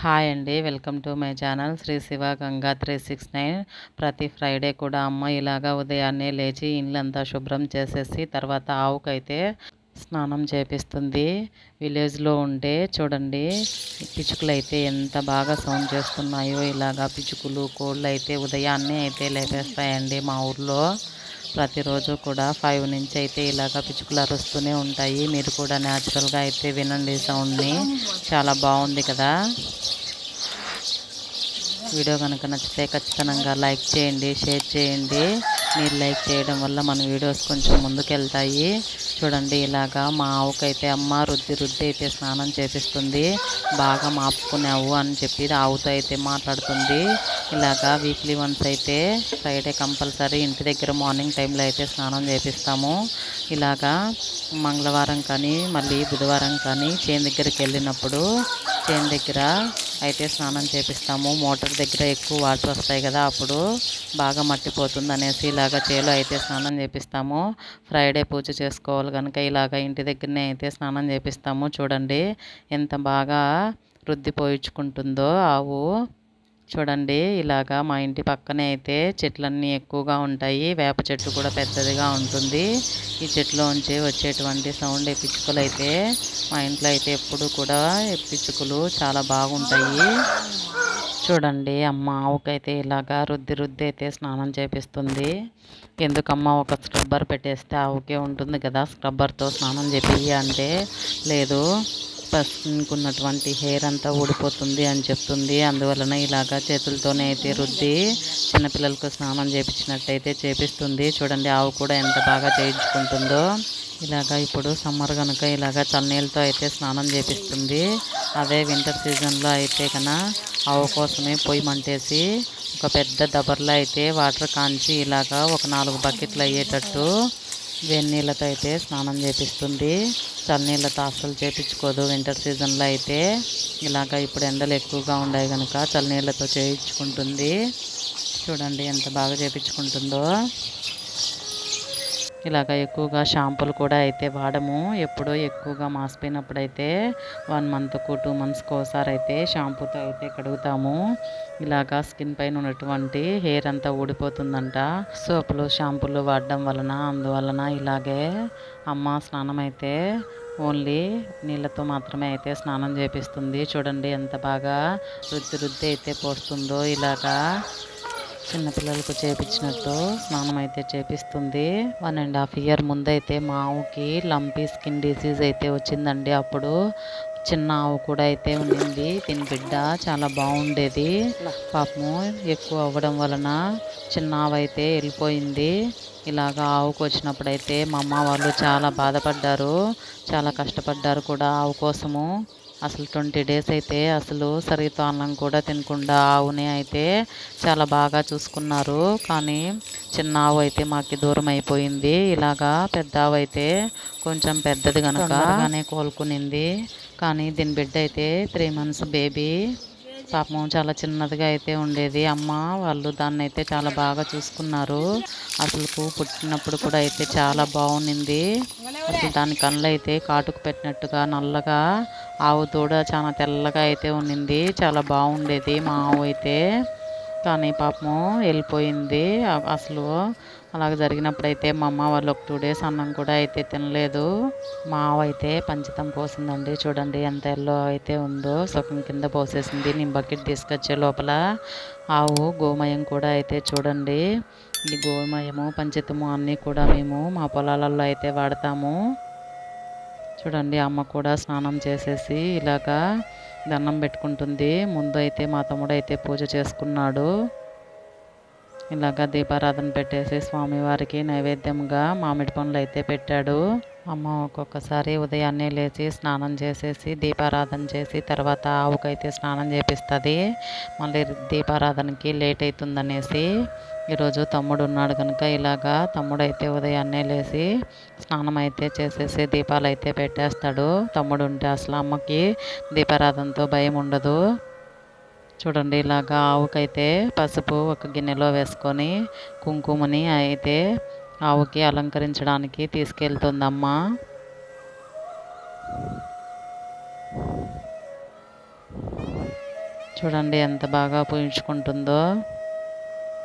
Hi అండి. Welcome to my channel Sri Siva Ganga three six nine. ప్రతి Friday కూడా అమ్మ ఇలాగా ఉదయాన్నే లేచి ఇల్లంతా శుభ్రం చేసేసి తర్వాత ఆవుకైతే స్నానం చేపిస్తుంది. విలేజ్లో ఉంటే చూడండి పిచ్చుకలు అయితే ఎంత బాగా సౌండ్ చేస్తున్నాయో ఇలాగా పిచ్చుకలు కోళ్ళు అయితే ఉదయాన్నే అయితే లేపేస్తాయండి మా ఊర్లో. ప్రతిరోజు కూడా ఫైవ్ నుంచి అయితే ఇలాగ పిచ్చుకలు అరుస్తూనే ఉంటాయి. మీరు కూడా న్యాచురల్గా అయితే వినండి సౌండ్ని. చాలా బాగుంది కదా? వీడియో కనుక నచ్చితే ఖచ్చితంగా లైక్ చేయండి షేర్ చేయండి. మీరు లైక్ చేయడం వల్ల మన వీడియోస్ కొంచెం ముందుకెళ్తాయి. చూడండి ఇలాగా మా ఆవుకైతే అమ్మ రుద్ది రుద్ది అయితే స్నానం చేపిస్తుంది బాగా మాపుకున్నావు అని చెప్పి ఆవుతో అయితే మాట్లాడుతుంది. ఇలాగా వీక్లీ వన్స్ అయితే ఫ్రైడే కంపల్సరీ ఇంటి దగ్గర మార్నింగ్ టైంలో అయితే స్నానం చేపిస్తాము. ఇలాగా మంగళవారం కానీ మళ్ళీ బుధవారం కానీ చేను దగ్గరికి వెళ్ళినప్పుడు చేను దగ్గర అయితే స్నానం చేపిస్తాము. మోటార్ దగ్గర ఎక్కువ వాటర్ వస్తాయి కదా అప్పుడు బాగా మట్టిపోతుంది అనేసి ఇలాగ చేలో అయితే స్నానం చేపిస్తాము. ఫ్రైడే పూజ చేసుకోవాలి కనుక ఇలాగ ఇంటి దగ్గరనే అయితే స్నానం చేపిస్తాము. చూడండి ఎంత బాగా రుద్ది పోయించుకుంటుందో ఆవు. చూడండి ఇలాగా మా ఇంటి పక్కనే అయితే చెట్లన్నీ ఎక్కువగా ఉంటాయి. వేప చెట్టు కూడా పెద్దదిగా ఉంటుంది. ఈ చెట్టులోంచి వచ్చేటువంటి సౌండ్ పిచ్చుకలు అయితే మా ఇంట్లో అయితే ఎప్పుడు కూడా పిచ్చుకలు చాలా బాగుంటాయి. చూడండి అమ్మ ఆవుకైతే ఇలాగా రుద్ది రుద్ది అయితే స్నానం చేపిస్తుంది. ఎందుకమ్మ ఒక స్క్రబ్బర్ పెట్టేస్తే ఆవుకే ఉంటుంది కదా స్క్రబ్బర్తో స్నానం చేపి అంటే లేదు. పసుకున్నటువంటి హెయిర్ అంతా ఊడిపోతుంది అని చెప్తుంది. అందువలన ఇలాగా చేతులతోనే అయితే రుద్ది చిన్నపిల్లలకు స్నానం చేపించినట్టయితే చేపిస్తుంది. చూడండి ఆవు కూడా ఎంత బాగా చేయించుకుంటుందో. ఇలాగా ఇప్పుడు సమ్మర్ కనుక ఇలాగ చన్నీళ్ళతో అయితే స్నానం చేపిస్తుంది. అదే వింటర్ సీజన్లో అయితే కన్నా ఆవు కోసమే పొయ్యి మంటేసి ఒక పెద్ద దబర్లో అయితే వాటర్ కాంచి ఇలాగా ఒక నాలుగు బకెట్లు అయ్యేటట్టు నీళ్ళతో అయితే స్నానం చేపిస్తుంది. చల్లనీళ్ళతో అస్సలు చేపించుకోదు. వింటర్ సీజన్లో అయితే ఇలాగ ఇప్పుడు ఎండలు ఎక్కువగా ఉన్నాయి కనుక చల్లనీళ్ళతో చేయించుకుంటుంది. చూడండి ఎంత బాగా చేయించుకుంటుందో ఇలాగ ఎక్కువగా షాంపూలు కూడా అయితే వాడము. ఎప్పుడో ఎక్కువగా మాసిపోయినప్పుడు అయితే వన్ మంత్కు టూ మంత్స్కి ఒకసారి అయితే షాంపూతో అయితే కడుగుతాము. ఇలాగా స్కిన్ పైన ఉన్నటువంటి హెయిర్ అంతా ఊడిపోతుందంట. సోపులు షాంపూలు వాడడం వలన అందువలన ఇలాగే అమ్మ స్నానం అయితే ఓన్లీ నీళ్ళతో మాత్రమే అయితే స్నానం చేపిస్తుంది. చూడండి ఎంత బాగా రుద్ది రుద్ది అయితే పోస్తుందో ఇలాగా చిన్నపిల్లలకు చేపించినట్టు స్నానం అయితే చేపిస్తుంది. వన్ అండ్ హాఫ్ ఇయర్ ముందైతే మా ఆవుకి లంపీ స్కిన్ డిసీజ్ అయితే వచ్చిందండి అప్పుడు. చిన్న ఆవు కూడా అయితే ఉండింది. దీని బిడ్డ చాలా బాగుండేది. పాపము ఎక్కువ అవ్వడం వలన చిన్న ఆవు అయితే వెళ్ళిపోయింది. ఇలాగ ఆవుకు వచ్చినప్పుడు అయితే మా అమ్మ వాళ్ళు చాలా బాధపడ్డారు. చాలా కష్టపడ్డారు కూడా ఆవు కోసము. అసలు ట్వంటీ డేస్ అయితే అసలు సరిగ్గా అన్నం కూడా తినకుండా ఆవుని అయితే చాలా బాగా చూసుకున్నారు. కానీ చిన్న ఆవు అయితే మాకు దూరం అయిపోయింది. ఇలాగా పెద్ద ఆవు అయితే కొంచెం పెద్దది కనుక కోలుకునింది. కానీ దీని బిడ్డ అయితే త్రీ మంత్స్ బేబీ పాపం చాలా చిన్నదిగా అయితే ఉండేది. అమ్మ వాళ్ళు దాన్ని అయితే చాలా బాగా చూసుకున్నారు. అసలు పుట్టినప్పుడు కూడా అయితే చాలా బాగుండింది. అసలు దాని కళ్ళు అయితే కాటుకు పెట్టినట్టుగా నల్లగా ఆవు దూడ చాలా తెల్లగా అయితే ఉండింది. చాలా బాగుండేది మా ఆవు అయితే. కానీ పాపము వెళ్ళిపోయింది. అసలు అలాగ జరిగినప్పుడైతే మా అమ్మ వాళ్ళు ఒక టూ డేస్ అన్నం కూడా అయితే తినలేదు. మా అయితే పంచితం పోసిందండి. చూడండి ఎంత ఎల్లో అయితే ఉందో సుఖం కింద పోసేసింది. నేను బకెట్ తీసుకొచ్చే లోపల ఆవు గోమయం కూడా అయితే చూడండి. ఈ గోమయము పంచితము అన్నీ కూడా మేము మా పొలాలలో అయితే వాడతాము. చూడండి అమ్మ కూడా స్నానం చేసేసి ఇలాగా దండం పెట్టుకుంటుంది. ముందు అయితే మా తమ్ముడు అయితే పూజ చేసుకున్నాడు. ఇలాగ దీపారాధన పెట్టేసి స్వామివారికి నైవేద్యంగా మామిడి పండ్లు అయితే పెట్టాడు. అమ్మ ఒక్కొక్కసారి ఉదయాన్నే లేచి స్నానం చేసేసి దీపారాధన చేసి తర్వాత ఆవుకైతే స్నానం చేపిస్తుంది. మళ్ళీ దీపారాధనకి లేట్ అవుతుందనేసి ఈరోజు తమ్ముడు ఉన్నాడు కనుక ఇలాగా తమ్ముడు అయితే ఉదయాన్నే లేచి స్నానం అయితే చేసేసి దీపాలు అయితే పెట్టేస్తాడు. తమ్ముడు ఉంటే అసలు అమ్మకి దీపారాధనతో భయం ఉండదు. చూడండి ఇలాగా ఆవుకైతే పసుపు ఒక గిన్నెలో వేసుకొని కుంకుమని అయితే ఆవుకి అలంకరించడానికి తీసుకెళ్తుందమ్మా. చూడండి ఎంత బాగా పూయించుకుంటుందో.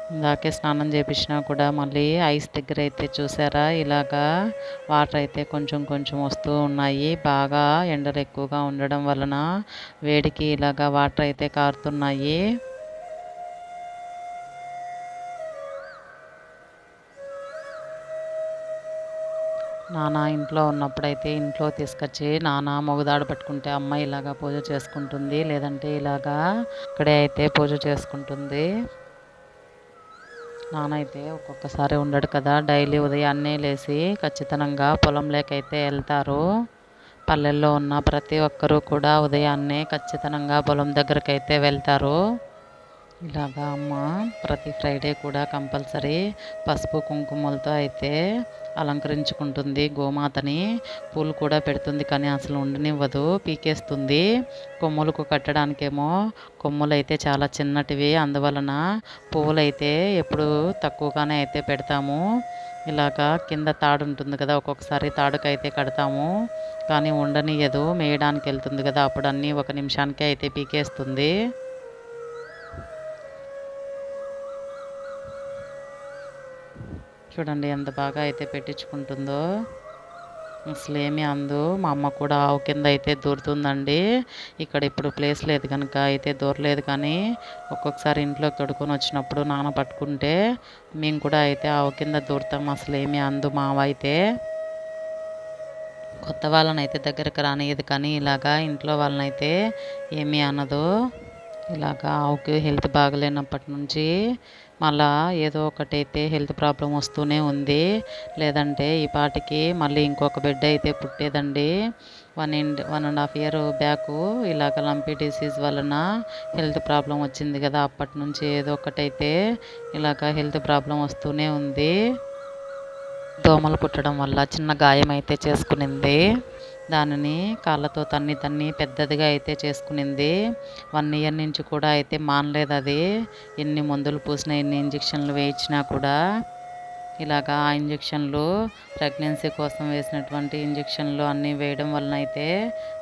ఇందాకే స్నానం చేపించినా కూడా మళ్ళీ ఐస్ దగ్గర అయితే చూసారా? ఇలాగా వాటర్ అయితే కొంచెం కొంచెం వస్తూ ఉన్నాయి. బాగా ఎండలు ఎక్కువగా ఉండడం వలన వేడికి ఇలాగా వాటర్ అయితే కారుతున్నాయి. నాన్న ఇంట్లో ఉన్నప్పుడైతే ఇంట్లో తీసుకొచ్చి నాన్న మొగుదాడు పట్టుకుంటే అమ్మ ఇలాగా పూజ చేసుకుంటుంది లేదంటే ఇలాగా ఇక్కడే అయితే పూజ చేసుకుంటుంది. నాన్న అయితే ఒక్కొక్కసారి ఉండడు కదా డైలీ ఉదయాన్నే లేచి ఖచ్చితంగా పొలంలోకైతే వెళ్తారు. పల్లెల్లో ఉన్న ప్రతి ఒక్కరూ కూడా ఉదయాన్నే ఖచ్చితంగా పొలం దగ్గరకైతే వెళ్తారు. ఇలాగా అమ్మ ప్రతి ఫ్రైడే కూడా కంపల్సరీ పసుపు కుంకుమలతో అయితే అలంకరించుకుంటుంది గోమాతని. పూలు కూడా పెడుతుంది కానీ అసలు ఉండనివ్వదు పీకేస్తుంది. కొమ్ములకు కట్టడానికేమో కొమ్ములు అయితే చాలా చిన్నటివి అందువలన పువ్వులు అయితే ఎప్పుడు తక్కువగానే అయితే పెడతాము. ఇలాగా కింద తాడు ఉంటుంది కదా ఒక్కొక్కసారి తాడుకైతే కడతాము. కానీ ఉండనియదు మేయడానికి వెళ్తుంది కదా అప్పుడు అన్నీ ఒక నిమిషానికే అయితే పీకేస్తుంది. చూడండి ఎంత బాగా అయితే పెట్టించుకుంటుందో. అసలు ఏమీ అందు మా అమ్మ కూడా ఆవు కింద అయితే దూరుతుందండి. ఇక్కడ ఇప్పుడు ప్లేస్ లేదు కనుక అయితే దూరలేదు కానీ ఒక్కొక్కసారి ఇంట్లోకి తొడుకొని వచ్చినప్పుడు నాన్న పట్టుకుంటే మేము కూడా అయితే ఆవు కింద దూరుతాం అసలు ఏమీ అందు మావ అయితే. కొత్త వాళ్ళని అయితే దగ్గరకు రానియదు కానీ ఇలాగా ఇంట్లో వాళ్ళనైతే ఏమీ అనదు. ఇలాగా ఆవుకి హెల్త్ బాగలేనప్పటి నుంచి మళ్ళా ఏదో ఒకటైతే హెల్త్ ప్రాబ్లం వస్తూనే ఉంది. లేదంటే ఈ పాటికి మళ్ళీ ఇంకొక బిడ్డ అయితే పుట్టేదండి. One and one and half year back ఇలాగ లంపీ డిసీజ్ వలన హెల్త్ ప్రాబ్లం వచ్చింది కదా. అప్పటి నుంచి ఏదో ఒకటైతే ఇలాగ హెల్త్ ప్రాబ్లం వస్తూనే ఉంది. దోమలు కుట్టడం వల్ల చిన్న గాయం అయితే చేసుకునింది. దానిని కాళ్ళతో తన్ని తన్ని పెద్దదిగా అయితే చేసుకునింది. వన్ ఇయర్ నుంచి కూడా అయితే మానలేదు అది. ఎన్ని మందులు పూసినా ఎన్ని ఇంజక్షన్లు వేయించినా కూడా ఇలాగా ఆ ఇంజక్షన్లు ప్రెగ్నెన్సీ కోసం వేసినటువంటి ఇంజక్షన్లు అన్నీ వేయడం వలన అయితే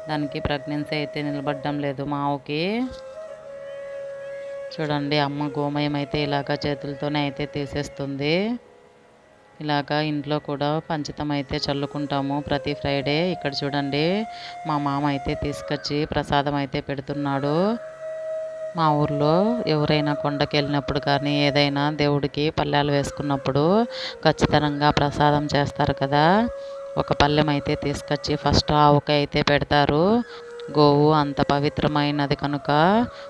దానికి ప్రెగ్నెన్సీ అయితే నిలబడడం లేదు మా ఆవుకి చూడండి అమ్మ గోమయం అయితే ఇలాగా చేతులతోనే అయితే తీసేస్తుంది. ఇలాగా ఇంట్లో కూడా పంచతం అయితే చల్లుకుంటాము. ప్రతి ఫ్రైడే ఇక్కడ చూడండి మా మామ అయితే తీసుకొచ్చి ప్రసాదం అయితే పెడుతున్నాడు. మా ఊర్లో ఎవరైనా కొండకి వెళ్ళినప్పుడు కానీ ఏదైనా దేవుడికి పల్లెలు వేసుకున్నప్పుడు ఖచ్చితంగా ప్రసాదం చేస్తారు కదా. ఒక పల్లెం అయితే తీసుకొచ్చి ఫస్ట్ ఆవుకి అయితే పెడతారు. గోవు అంత పవిత్రమైనది కనుక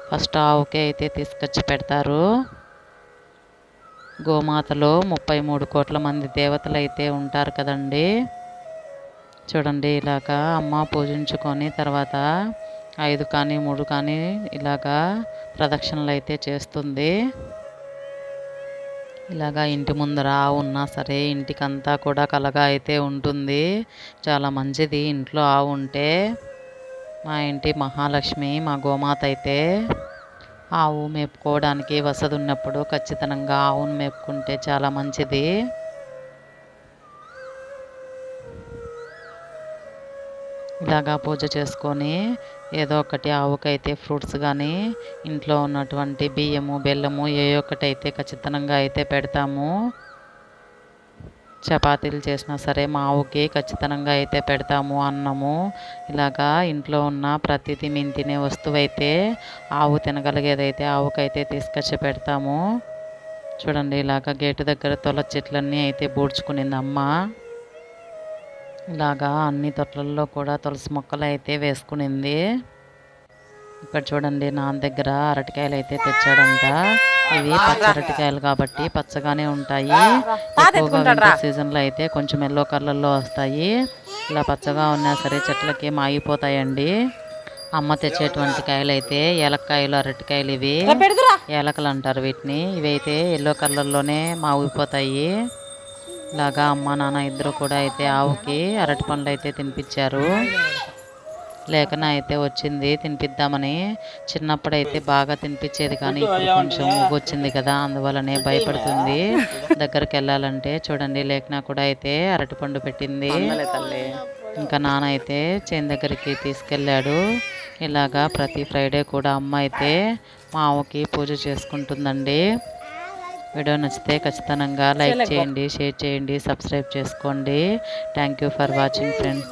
ఫస్ట్ ఆవుకి అయితే తీసుకొచ్చి పెడతారు. గోమాతలో ముప్పై మూడు కోట్ల మంది దేవతలు అయితే ఉంటారు కదండి. చూడండి ఇలాగా అమ్మ పూజించుకొని తర్వాత ఐదు కానీ మూడు కానీ ఇలాగా ప్రదక్షిణలు అయితే చేస్తుంది. ఇలాగా ఇంటి ముందర ఆవు ఉన్నా సరే ఇంటికంతా కూడా కలగా అయితే ఉంటుంది. చాలా మంచిది ఇంట్లో ఆవు ఉంటే. మా ఇంటి మహాలక్ష్మి మా గోమాత అయితే ఆవు మేపుకోవడానికి వసతి ఉన్నప్పుడు ఖచ్చితంగా ఆవును మేపుకుంటే చాలా మంచిది. ఇలాగా పూజ చేసుకొని ఏదో ఒకటి ఆవుకైతే ఫ్రూట్స్ కానీ ఇంట్లో ఉన్నటువంటి బియ్యము బెల్లము ఏ ఒక్కటైతే అయితే ఖచ్చితంగా అయితే పెడతాము. చపాతీలు చేసినా సరే మా ఆవుకి ఖచ్చితంగా అయితే పెడతాము అన్నము. ఇలాగా ఇంట్లో ఉన్న ప్రతిదీ మేము తినే వస్తువు అయితే ఆవు తినగలిగేదైతే ఆవుకైతే తీసుకొచ్చి పెడతాము. చూడండి ఇలాగా గేటు దగ్గర తులసి చెట్లన్నీ అయితే బూడ్చుకునింది అమ్మ. ఇలాగా అన్ని తొట్లల్లో కూడా తులసి మొక్కలు అయితే వేసుకునింది. ఇక్కడ చూడండి నా దగ్గర అరటికాయలు అయితే తెచ్చాడంట. ఇవి పచ్చ అరటికాయలు కాబట్టి పచ్చగానే ఉంటాయి. ఎక్కువగా వింటర్ సీజన్లో అయితే కొంచెం ఎల్లో కలర్లో వస్తాయి. ఇలా పచ్చగా ఉన్నా సరే చెట్లకి మాగిపోతాయండి అమ్మ తెచ్చేటువంటి కాయలు అయితే ఏలక్కాయలు అరటికాయలు ఇవి. ఏలకలు అంటారు వీటిని. ఇవి అయితే ఎల్లో కలర్లోనే మాగిపోతాయి ఇలాగా అమ్మ నాన్న ఇద్దరు కూడా అయితే ఆవుకి అరటి పండ్లు అయితే తినిపించారు. లేఖన అయితే వచ్చింది తినిపిద్దామని. చిన్నప్పుడు అయితే బాగా తినిపించేది కానీ ఇప్పుడు కొంచెం వచ్చింది కదా అందువలనే భయపడుతుంది. దగ్గరికి వెళ్ళాలంటే చూడండి లేఖన కూడా అయితే అరటిపండు పెట్టింది. ఇంకా నాన్న అయితే చేను దగ్గరికి తీసుకెళ్ళాడు. ఇలాగా ప్రతి ఫ్రైడే కూడా అమ్మ అయితే మా ఆవుకి పూజ చేసుకుంటుందండి. వీడియో నచ్చితే ఖచ్చితంగా లైక్ చేయండి షేర్ చేయండి సబ్స్క్రైబ్ చేసుకోండి. Thank you for watching friends